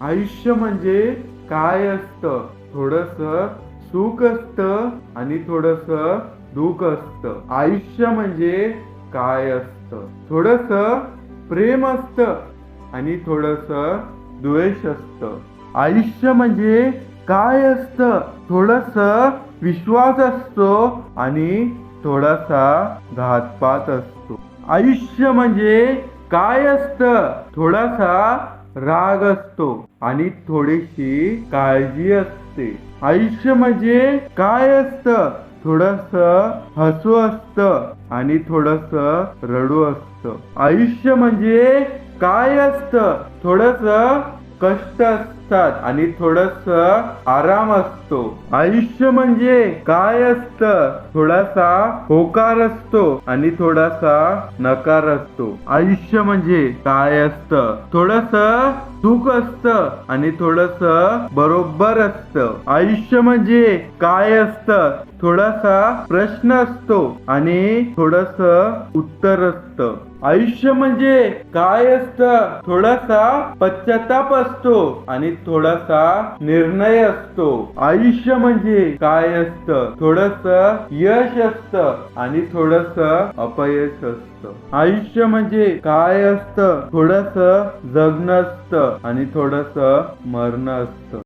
आयुष्य म्हणजे काय असतं? थोडस सुख असतं आणि थोडस दुःख असतं. आयुष्य म्हणजे काय असतं? थोडस प्रेम असतं आणि थोडस द्वेष असतं. आयुष्य म्हणजे काय असतं? थोडस विश्वास असतो आणि थोडासा घातपात असतो. आयुष्य म्हणजे काय असतं? थोडासा राग असतो आणि थोडीशी काळजी असते. आयुष्य म्हणजे काय असतं? थोडस हसू असत आणि थोडस रडू असत. आयुष्य म्हणजे काय असत? थोडस कष्ट असतात आणि थोडस आराम असतो. आयुष्य म्हणजे काय असतं? थोडासा होकार असतो आणि थोडासा नकार असतो. आयुष्य म्हणजे काय असतं? थोडस सुख असतं आणि थोडस बरोबर असतं. आयुष्य म्हणजे काय असतं? थोडासा प्रश्न असतो आणि थोडस उत्तर असतं. आयुष्य म्हणजे काय असतं? थोडासा पश्चाताप असतो आणि थोडासा निर्णय असतो. आयुष्य म्हणजे काय असत? थोडस यश असत आणि थोडस अपयश असतं. आयुष्य म्हणजे काय असत? थोडस जगण असत आणि थोडस मरण असतं.